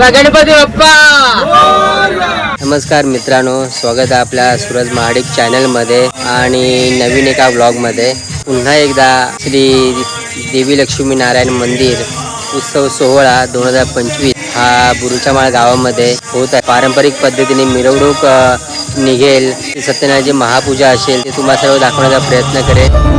गणपती बाप्पा! नमस्कार मित्रांनो स्वागत आहे आपल्या सूरज महाडिक चॅनलमध्ये आणि नवीन एका ब्लॉगमध्ये. पुन्हा एकदा श्री देवी लक्ष्मी नारायण मंदिर उत्सव सोहळा दोन हजार पंचवीस हा बुरुचामाळ गावामध्ये होत आहे. पारंपरिक पद्धतीने मिरवणूक निघेल सत्यनारायणची महापूजा असेल ते तुम्हाला सर्व दाखवण्याचा प्रयत्न करेल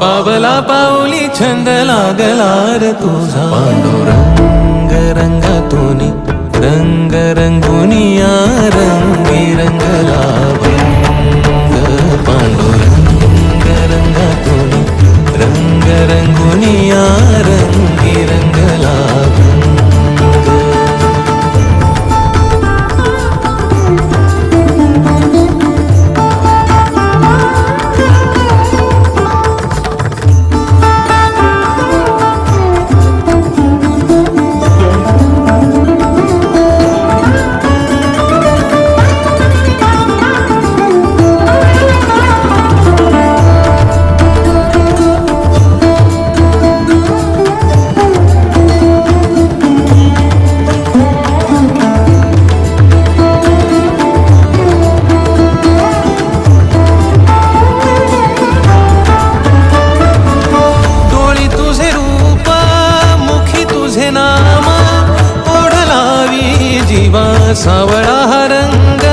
पावला पाऊली छंद लागला रे तुझा. पांडुरंग रंगातून रंग रंगुनिया रंगी रंगला भंग पांडुरंग रंगातून रंग रंगुनिया रंगी रंगला तुझे ओढलावी जीवा सावळा हा रंग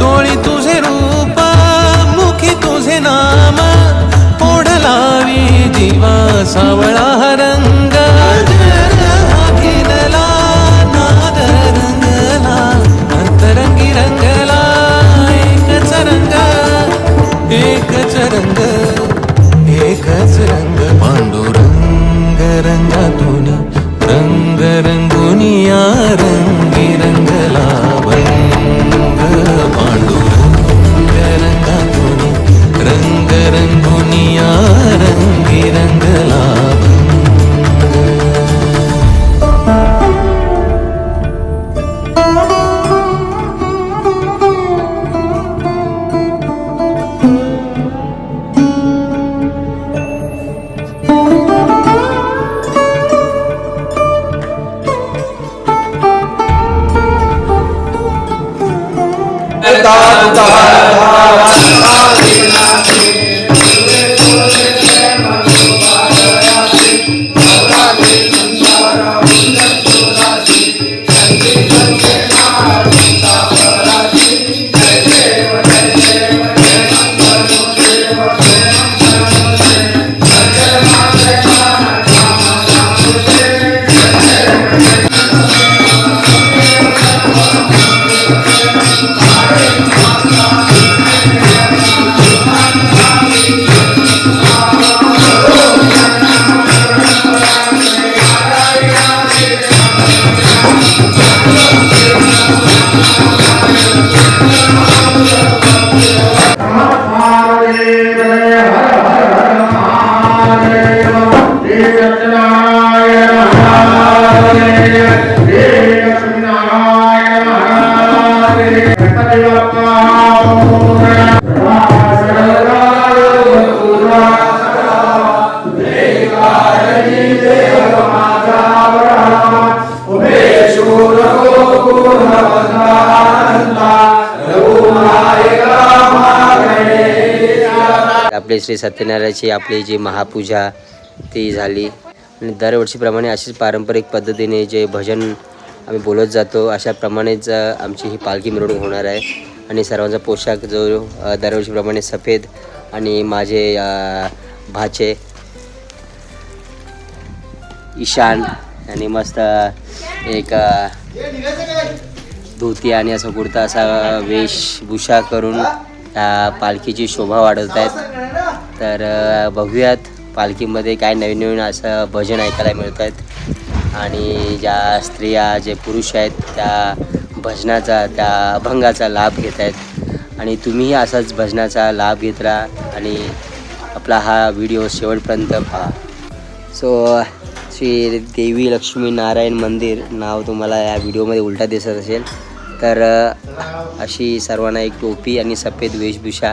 डोळी तुझे रूप मुखी तुझे नाम ओढलावी जीवा सावळा आपली श्री सत्यनारायणाची आपली जी महापूजा ती झाली. आणि दरवर्षीप्रमाणे अशीच पारंपरिक पद्धतीने जे भजन आम्ही बोलत जातो अशाप्रमाणेच आमची ही पालखी मिरवणूक होणार आहे. आणि सर्वांचा पोशाख जो दरवर्षीप्रमाणे सफेद आणि माझे भाचे ईशान आणि मस्त एक धोती आणि असा कुर्ता असा वेशभूषा करून पालखीची शोभा वाढवत आहेत तर बघूयात पालखीमध्ये काय नवीन नवीन असं भजन ऐकायला मिळत आहेत आणि ज्या स्त्रिया जे पुरुष आहेत त्या भजनाचा त्या अभंगाचा लाभ घेत आहेत. आणि तुम्हीही असाच भजनाचा लाभ घेत राहा आणि आपला हा व्हिडिओ शेवटपर्यंत पहा. सो श्री देवी लक्ष्मी नारायण मंदिर नाव तुम्हाला या व्हिडिओमध्ये उलटा दिसत असेल. तर अशी सर्वांना एक टोपी आणि सफेद वेशभूषा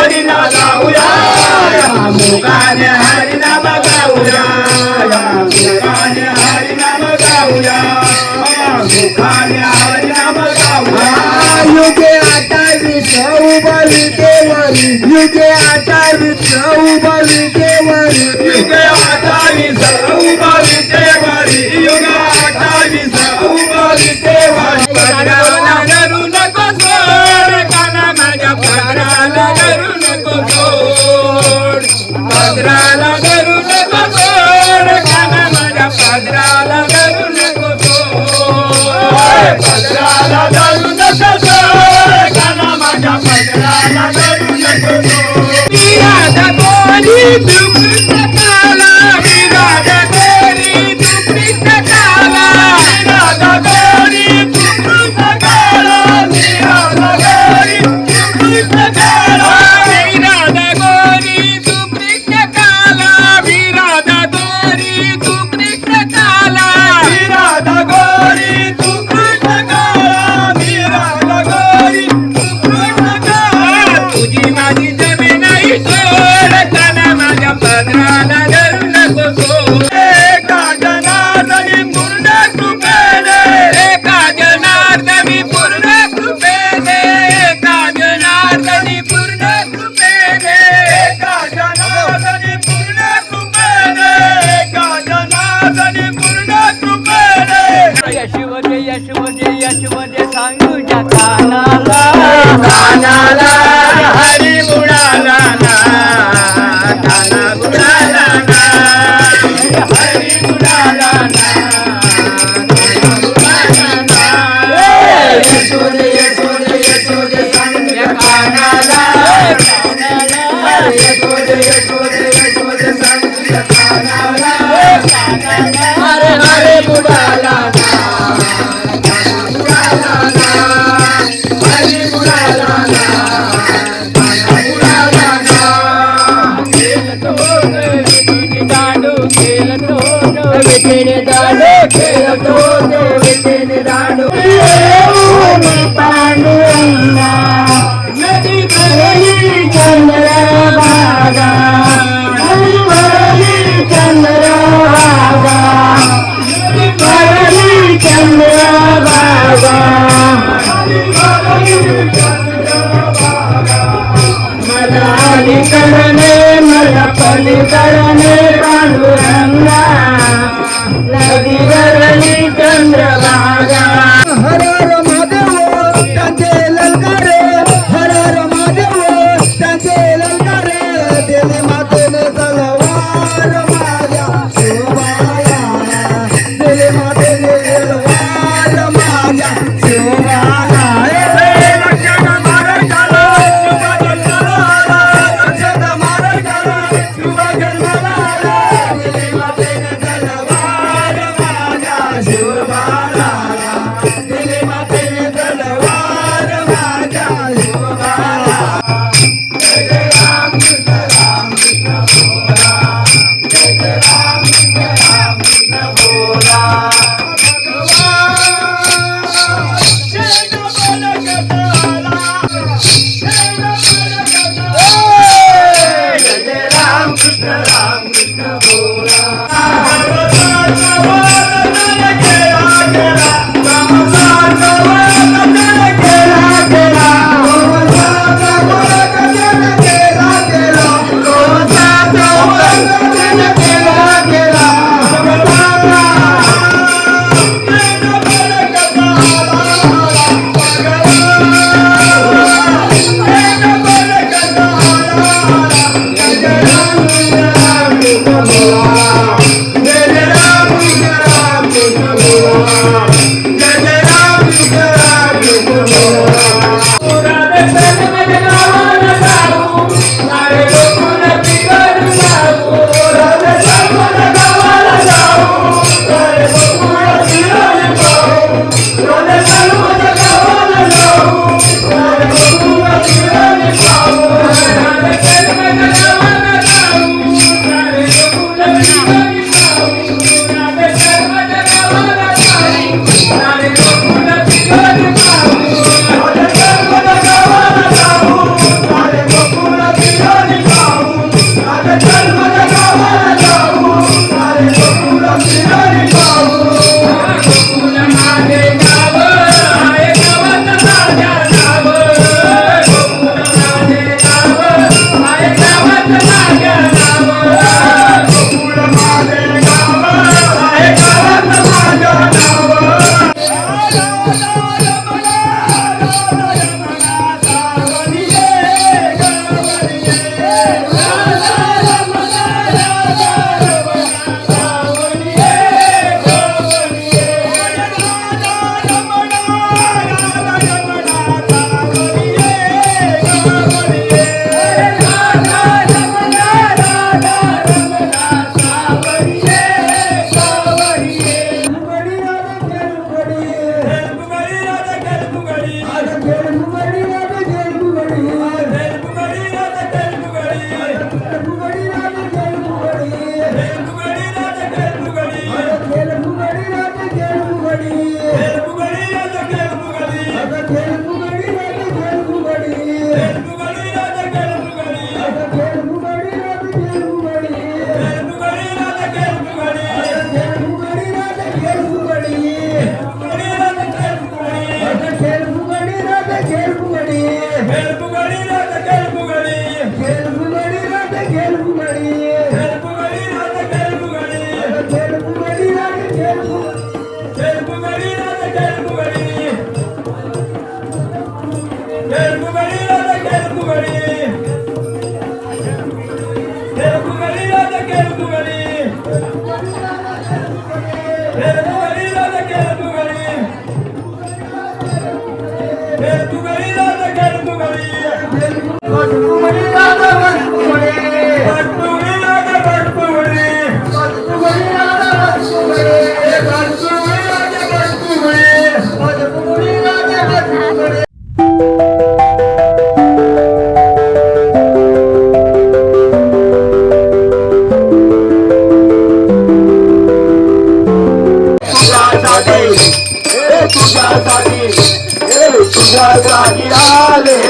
हरी ना गाऊया. मुखाने हरी नाम गाऊया मुखाने हरी नाम गाऊया मुखाने हरी नाम गाऊया युगे अठ्ठावीस उभारी देवरी युगे अठ्ठावीस उभारी देवरी युगे 也是我的，也是我的。Thank you. जय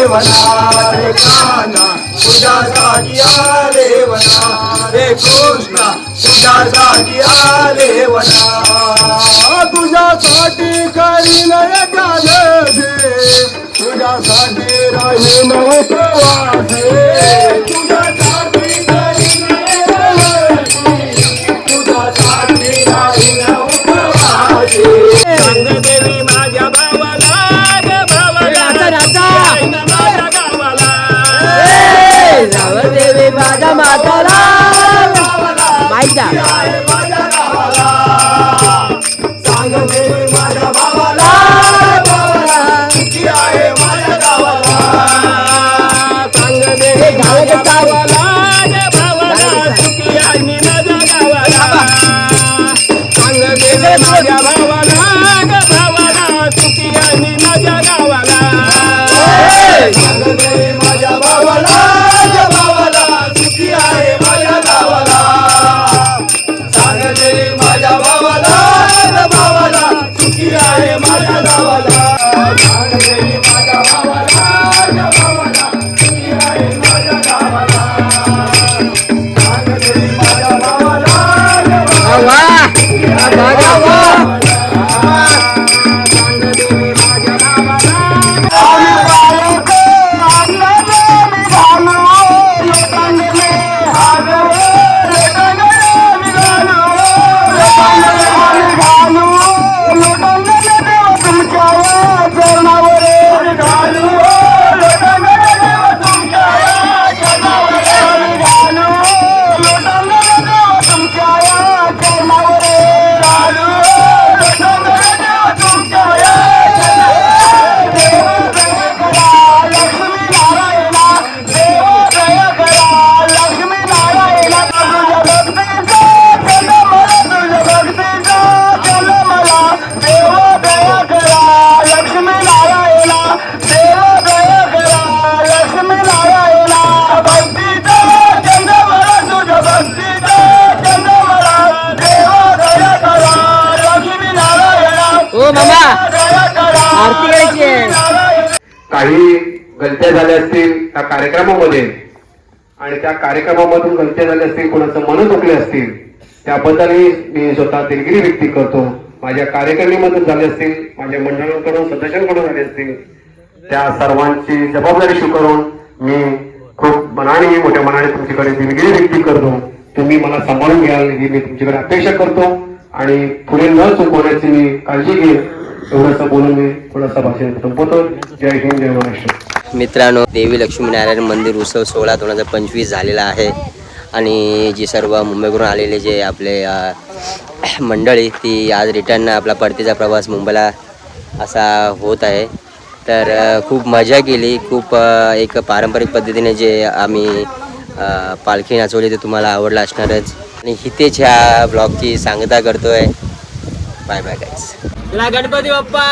देवना रे काना तुझ्यासाठी आले वना रे कृष्णा तुझ्यासाठी आले वना तुझ्यासाठी करीन एकाले तुझ्यासाठी राहीन उपवासे तुझ्यासाठी माहिती आहे माझ्या गावाला सांग देवी माझ्या भावाला भावाला सुखी आहे माझ्या गावाला सांग देवी माझ्या गावाला ग भावाला सुखी आहे मी माझ्या गावाला गलत्या झाल्या असतील त्या कार्यक्रमामध्ये. आणि त्या कार्यक्रमामधून गलत्या झाल्या असतील कोणाचं मन दुखले असतील त्याबद्दलही मी स्वतः दिलगिरी व्यक्त करतो. माझ्या कार्यकारिणीमधून झाले असतील माझ्या मंडळाकडून सदस्यांकडून झाले असतील त्या सर्वांची जबाबदारी स्वीकारून मी खूप मनाने मोठ्या मनाने तुमच्याकडे दिलगिरी व्यक्त करतो. तुम्ही मला सांभाळून घ्याल ही मी तुमच्याकडे अपेक्षा करतो. आणि पुढे न चुकवण्याची मी काळजी घेईन. एवढंसं बोलून मी थोडासा भाषण संपवतो. जय हिंद जय महाराष्ट्र. मित्रांनो देवी लक्ष्मीनारायण मंदिर उत्सव सोळा दोन हजार पंचवीस झालेला आहे. आणि जी सर्व मुंबईकडून आलेले जे आपले मंडळी ती आज रिटर्न आपला परतीचा प्रवास मुंबईला असा होत आहे. तर खूप मजा केली. खूप एक पारंपरिक पद्धतीने जे आम्ही पालखी नाचवली ते तुम्हाला आवडलं असणारच. आणि हितेच ह्या ब्लॉगची सांगता करतोय. Bye bye guys Ganpati Bappa!